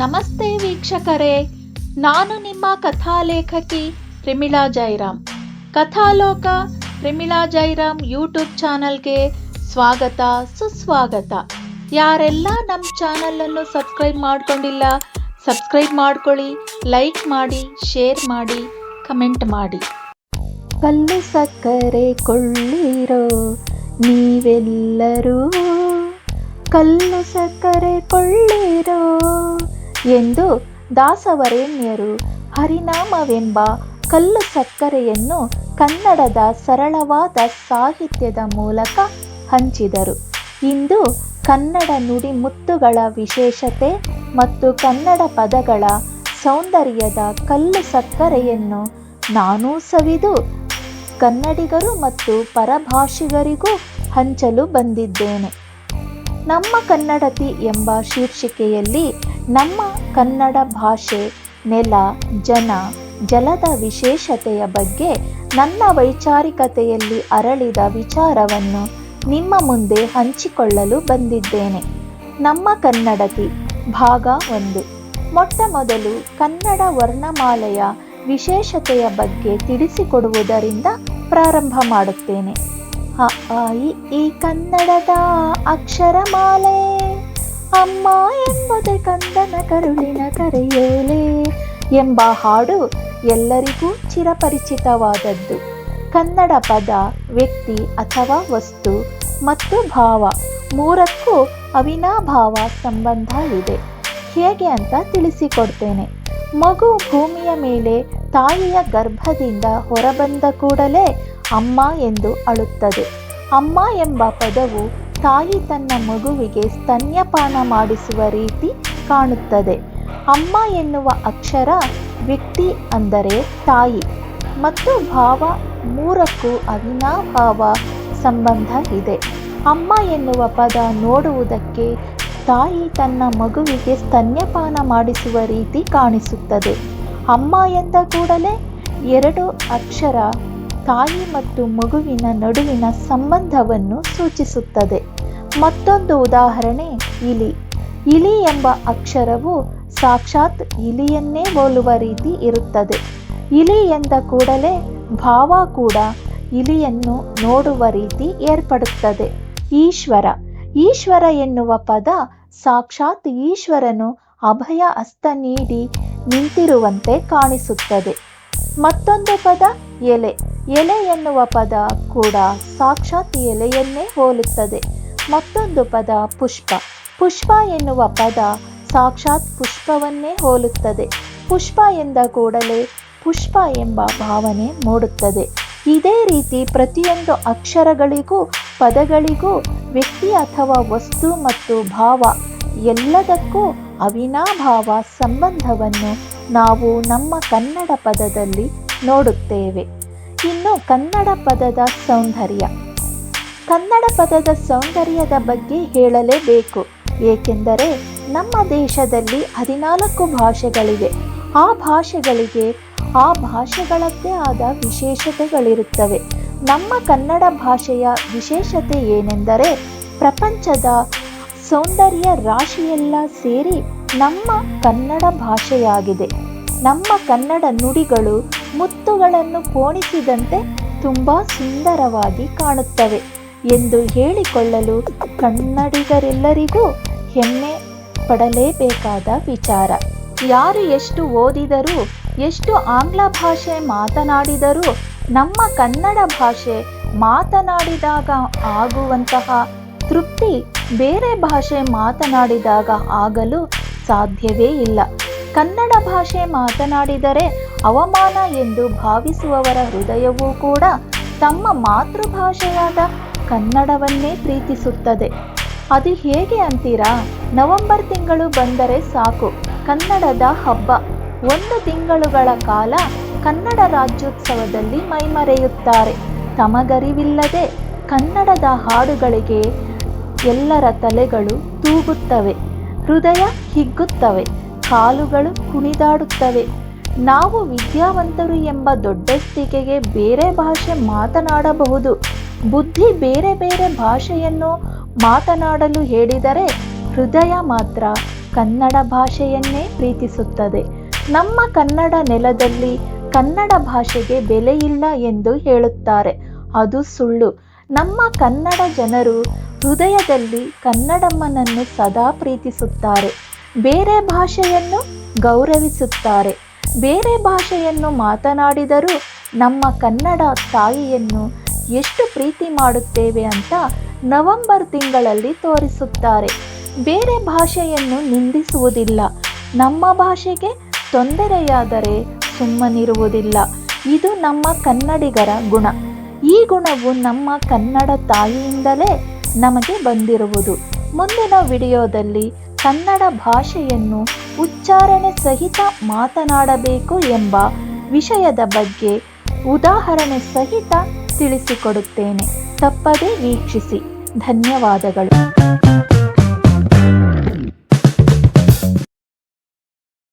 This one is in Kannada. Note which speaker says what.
Speaker 1: ನಮಸ್ತೆ ವೀಕ್ಷಕರೇ, ನಾನು ನಿಮ್ಮ ಕಥಾಲೇಖಕಿ ಪ್ರಿಮಿಳಾ ಜೈರಾಮ್. ಕಥಾಲೋಕ ಪ್ರಿಮಿಳಾ ಜೈರಾಮ್ ಯೂಟ್ಯೂಬ್ ಚಾನಲ್ಗೆ ಸ್ವಾಗತ, ಸುಸ್ವಾಗತ. ಯಾರೆಲ್ಲ ನಮ್ಮ ಚಾನಲನ್ನು ಸಬ್ಸ್ಕ್ರೈಬ್ ಮಾಡ್ಕೊಂಡಿಲ್ಲ, ಸಬ್ಸ್ಕ್ರೈಬ್ ಮಾಡ್ಕೊಳ್ಳಿ, ಲೈಕ್ ಮಾಡಿ, ಶೇರ್ ಮಾಡಿ, ಕಮೆಂಟ್ ಮಾಡಿ. ಕಲ್ಲು ಸಕ್ಕರೆ ಕೊಳ್ಳಿರೋ ನೀವೆಲ್ಲರೂ, ಕಲ್ಲು ಸಕ್ಕರೆ ಕೊಳ್ಳಿರೋ ಎಂದು ದಾಸವರೇಣ್ಯರು ಹರಿನಾಮವೆಂಬ ಕಲ್ಲು ಸಕ್ಕರೆಯನ್ನು ಕನ್ನಡದ ಸರಳವಾದ ಸಾಹಿತ್ಯದ ಮೂಲಕ ಹಂಚಿದರು. ಇಂದು ಕನ್ನಡ ನುಡಿಮುತ್ತುಗಳ ವಿಶೇಷತೆ ಮತ್ತು ಕನ್ನಡ ಪದಗಳ ಸೌಂದರ್ಯದ ಕಲ್ಲು ಸಕ್ಕರೆಯನ್ನು ನಾನೂ ಸವಿದು ಕನ್ನಡಿಗರು ಮತ್ತು ಪರಭಾಷಿಗರಿಗೂ ಹಂಚಲು ಬಂದಿದ್ದೇನೆ. ನಮ್ಮ ಕನ್ನಡತಿ ಎಂಬ ಶೀರ್ಷಿಕೆಯಲ್ಲಿ ನಮ್ಮ ಕನ್ನಡ ಭಾಷೆ ನೆಲ ಜನ ಜಲದ ವಿಶೇಷತೆಯ ಬಗ್ಗೆ ನನ್ನ ವೈಚಾರಿಕತೆಯಲ್ಲಿ ಅರಳಿದ ವಿಚಾರವನ್ನು ನಿಮ್ಮ ಮುಂದೆ ಹಂಚಿಕೊಳ್ಳಲು ಬಂದಿದ್ದೇನೆ. ನಮ್ಮ ಕನ್ನಡತಿ ಭಾಗ ಒಂದು. ಮೊಟ್ಟ ಮೊದಲು ಕನ್ನಡ ವರ್ಣಮಾಲೆಯ ವಿಶೇಷತೆಯ ಬಗ್ಗೆ ತಿಳಿಸಿಕೊಡುವುದರಿಂದ ಪ್ರಾರಂಭ ಮಾಡುತ್ತೇನೆ. ಅ, ಈ ಕನ್ನಡದ ಅಕ್ಷರಮಾಲೆ. ಅಮ್ಮ ಎಂಬುದೇ ಕಂದನ ಕರುಳಿನ ಕರೆಯೋಲೆ ಎಂಬ ಹಾಡು ಎಲ್ಲರಿಗೂ ಚಿರಪರಿಚಿತವಾದದ್ದು. ಕನ್ನಡ ಪದ, ವ್ಯಕ್ತಿ ಅಥವಾ ವಸ್ತು ಮತ್ತು ಭಾವ ಮೂರಕ್ಕೂ ಅವಿನಾಭಾವ ಸಂಬಂಧ ಇದೆ. ಹೇಗೆ ಅಂತ ತಿಳಿಸಿಕೊಡ್ತೇನೆ. ಮಗು ಭೂಮಿಯ ಮೇಲೆ ತಾಯಿಯ ಗರ್ಭದಿಂದ ಹೊರಬಂದ ಕೂಡಲೇ ಅಮ್ಮ ಎಂದು ಅಳುತ್ತದೆ. ಅಮ್ಮ ಎಂಬ ಪದವು ತಾಯಿ ತನ್ನ ಮಗುವಿಗೆ ಸ್ತನ್ಯಪಾನ ಮಾಡಿಸುವ ರೀತಿ ಕಾಣುತ್ತದೆ. ಅಮ್ಮ ಎನ್ನುವ ಅಕ್ಷರ ವ್ಯಕ್ತಿ ಅಂದರೆ ತಾಯಿ. ಮತ್ತು ಭಾವ ಮೂರಕ್ಕೂ ಅವಿನಾಭಾವ ಸಂಬಂಧ ಇದೆ. ಅಮ್ಮ ಎನ್ನುವ ಪದ ನೋಡುವುದಕ್ಕೆ ತಾಯಿ ತನ್ನ ಮಗುವಿಗೆ ಸ್ತನ್ಯಪಾನ ಮಾಡಿಸುವ ರೀತಿ ಕಾಣಿಸುತ್ತದೆ. ಅಮ್ಮ ಎಂದ ಕೂಡಲೇ ಎರಡು ಅಕ್ಷರ ತಾಯಿ ಮತ್ತು ಮಗುವಿನ ನಡುವಿನ ಸಂಬಂಧವನ್ನು ಸೂಚಿಸುತ್ತದೆ. ಮತ್ತೊಂದು ಉದಾಹರಣೆ ಇಲಿ. ಇಲಿ ಎಂಬ ಅಕ್ಷರವು ಸಾಕ್ಷಾತ್ ಇಲಿಯನ್ನೇ ಹೋಲುವ ರೀತಿ ಇರುತ್ತದೆ. ಇಲಿ ಎಂದ ಕೂಡಲೇ ಭಾವ ಕೂಡ ಇಲಿಯನ್ನು ನೋಡುವ ರೀತಿ ಏರ್ಪಡುತ್ತದೆ. ಈಶ್ವರ. ಈಶ್ವರ ಎನ್ನುವ ಪದ ಸಾಕ್ಷಾತ್ ಈಶ್ವರನು ಅಭಯ ಹಸ್ತ ನೀಡಿ ನಿಂತಿರುವಂತೆ ಕಾಣಿಸುತ್ತದೆ. ಮತ್ತೊಂದು ಪದ ಎಲೆ. ಎಲೆ ಎನ್ನುವ ಪದ ಕೂಡ ಸಾಕ್ಷಾತ್ ಎಲೆಯನ್ನೇ ಹೋಲುತ್ತದೆ. ಮತ್ತೊಂದು ಪದ ಪುಷ್ಪ. ಪುಷ್ಪ ಎನ್ನುವ ಪದ ಸಾಕ್ಷಾತ್ ಪುಷ್ಪವನ್ನೇ ಹೋಲುತ್ತದೆ. ಪುಷ್ಪ ಎಂದ ಕೂಡಲೇ ಪುಷ್ಪ ಎಂಬ ಭಾವನೆ ಮೂಡುತ್ತದೆ. ಇದೇ ರೀತಿ ಪ್ರತಿಯೊಂದು ಅಕ್ಷರಗಳಿಗೂ, ಪದಗಳಿಗೂ, ವ್ಯಕ್ತಿ ಅಥವಾ ವಸ್ತು ಮತ್ತು ಭಾವ ಎಲ್ಲದಕ್ಕೂ ಅವಿನಾಭಾವ ಸಂಬಂಧವನ್ನು ನಾವು ನಮ್ಮ ಕನ್ನಡ ಪದದಲ್ಲಿ ನೋಡುತ್ತೇವೆ. ಇನ್ನು ಕನ್ನಡ ಪದದ ಸೌಂದರ್ಯ. ಕನ್ನಡ ಪದದ ಸೌಂದರ್ಯದ ಬಗ್ಗೆ ಹೇಳಲೇಬೇಕು. ಏಕೆಂದರೆ ನಮ್ಮ ದೇಶದಲ್ಲಿ ಹದಿನಾಲ್ಕು ಭಾಷೆಗಳಿವೆ. ಆ ಭಾಷೆಗಳಿಗೆ, ಆ ಭಾಷೆಗಳದ್ದೇ ಆದ ವಿಶೇಷತೆಗಳಿರುತ್ತವೆ. ನಮ್ಮ ಕನ್ನಡ ಭಾಷೆಯ ವಿಶೇಷತೆ ಏನೆಂದರೆ ಪ್ರಪಂಚದ ಸೌಂದರ್ಯ ರಾಶಿಯೆಲ್ಲ ಸೇರಿ ನಮ್ಮ ಕನ್ನಡ ಭಾಷೆಯಾಗಿದೆ. ನಮ್ಮ ಕನ್ನಡ ನುಡಿಗಳು ಮುತ್ತುಗಳನ್ನು ಕೋಣಿಸಿದಂತೆ ತುಂಬ ಸುಂದರವಾಗಿ ಕಾಣುತ್ತವೆ. ಎಂದು ಹೇಳಿಕೊಳ್ಳಲು ಕನ್ನಡಿಗರೆಲ್ಲರಿಗೂ ಹೆಮ್ಮೆ ಪಡಲೇಬೇಕಾದ ವಿಚಾರ. ಯಾರು ಎಷ್ಟು ಓದಿದರೂ, ಎಷ್ಟು ಆಂಗ್ಲ ಭಾಷೆ ಮಾತನಾಡಿದರೂ, ನಮ್ಮ ಕನ್ನಡ ಭಾಷೆ ಮಾತನಾಡಿದಾಗ ಆಗುವಂತಹ ತೃಪ್ತಿ ಬೇರೆ ಭಾಷೆ ಮಾತನಾಡಿದಾಗ ಆಗಲು ಸಾಧ್ಯವೇ ಇಲ್ಲ. ಕನ್ನಡ ಭಾಷೆ ಮಾತನಾಡಿದರೆ ಅವಮಾನ ಎಂದು ಭಾವಿಸುವವರ ಹೃದಯವೂ ಕೂಡ ತಮ್ಮ ಮಾತೃಭಾಷೆಯಾದ ಕನ್ನಡವನ್ನೇ ಪ್ರೀತಿಸುತ್ತದೆ. ಅದು ಹೇಗೆ ಅಂತೀರಾ? ನವೆಂಬರ್ ತಿಂಗಳು ಬಂದರೆ ಸಾಕು. ಕನ್ನಡದ ಹಬ್ಬ. ಒಂದು ತಿಂಗಳುಗಳ ಕಾಲ ಕನ್ನಡ ರಾಜ್ಯೋತ್ಸವದಲ್ಲಿ ಮೈಮರೆಯುತ್ತಾರೆ. ತಮಗರಿವಿಲ್ಲದೆ ಕನ್ನಡದ ಹಾಡುಗಳಿಗೆ ಎಲ್ಲರ ತಲೆಗಳು ತೂಗುತ್ತವೆ. ಹೃದಯ ಹಿಗ್ಗುತ್ತವೆ. ಕಾಲುಗಳು ಕುಣಿದಾಡುತ್ತವೆ. ನಾವು ವಿದ್ಯಾವಂತರು ಎಂಬ ದೊಡ್ಡಸ್ತಿಕೆಗೆ ಬೇರೆ ಭಾಷೆ ಮಾತನಾಡಬಹುದು. ಬುದ್ಧಿ ಬೇರೆ ಬೇರೆ ಭಾಷೆಯನ್ನು ಮಾತನಾಡಲು ಹೇಳಿದರೆ ಹೃದಯ ಮಾತ್ರ ಕನ್ನಡ ಭಾಷೆಯನ್ನೇ ಪ್ರೀತಿಸುತ್ತದೆ. ನಮ್ಮ ಕನ್ನಡ ನೆಲದಲ್ಲಿ ಕನ್ನಡ ಭಾಷೆಗೆ ಬೆಲೆಯಿಲ್ಲ ಎಂದು ಹೇಳುತ್ತಾರೆ. ಅದು ಸುಳ್ಳು. ನಮ್ಮ ಕನ್ನಡ ಜನರು ಹೃದಯದಲ್ಲಿ ಕನ್ನಡಮ್ಮನನ್ನು ಸದಾ ಪ್ರೀತಿಸುತ್ತಾರೆ. ಬೇರೆ ಭಾಷೆಯನ್ನು ಗೌರವಿಸುತ್ತಾರೆ. ಬೇರೆ ಭಾಷೆಯನ್ನು ಮಾತನಾಡಿದರೂ ನಮ್ಮ ಕನ್ನಡ ತಾಯಿಯನ್ನು ಎಷ್ಟು ಪ್ರೀತಿ ಮಾಡುತ್ತೇವೆ ಅಂತ ನವೆಂಬರ್ ತಿಂಗಳಲ್ಲಿ ತೋರಿಸುತ್ತಾರೆ. ಬೇರೆ ಭಾಷೆಯನ್ನು ನಿಂದಿಸುವುದಿಲ್ಲ. ನಮ್ಮ ಭಾಷೆಗೆ ತೊಂದರೆಯಾದರೆ ಸುಮ್ಮನಿರುವುದಿಲ್ಲ. ಇದು ನಮ್ಮ ಕನ್ನಡಿಗರ ಗುಣ. ಈ ಗುಣವು ನಮ್ಮ ಕನ್ನಡ ತಾಯಿಯಿಂದಲೇ ನಮಗೆ ಬಂದಿರುವುದು. ಮುಂದಿನ ವಿಡಿಯೋದಲ್ಲಿ ಕನ್ನಡ ಭಾಷೆಯನ್ನು ಉಚ್ಚಾರಣೆ ಸಹಿತ ಮಾತನಾಡಬೇಕು ಎಂಬ ವಿಷಯದ ಬಗ್ಗೆ ಉದಾಹರಣೆ ಸಹಿತ ತಿಳಿಸಿಕೊಡುತ್ತೇನೆ. ತಪ್ಪದೆ ವೀಕ್ಷಿಸಿ. ಧನ್ಯವಾದಗಳು.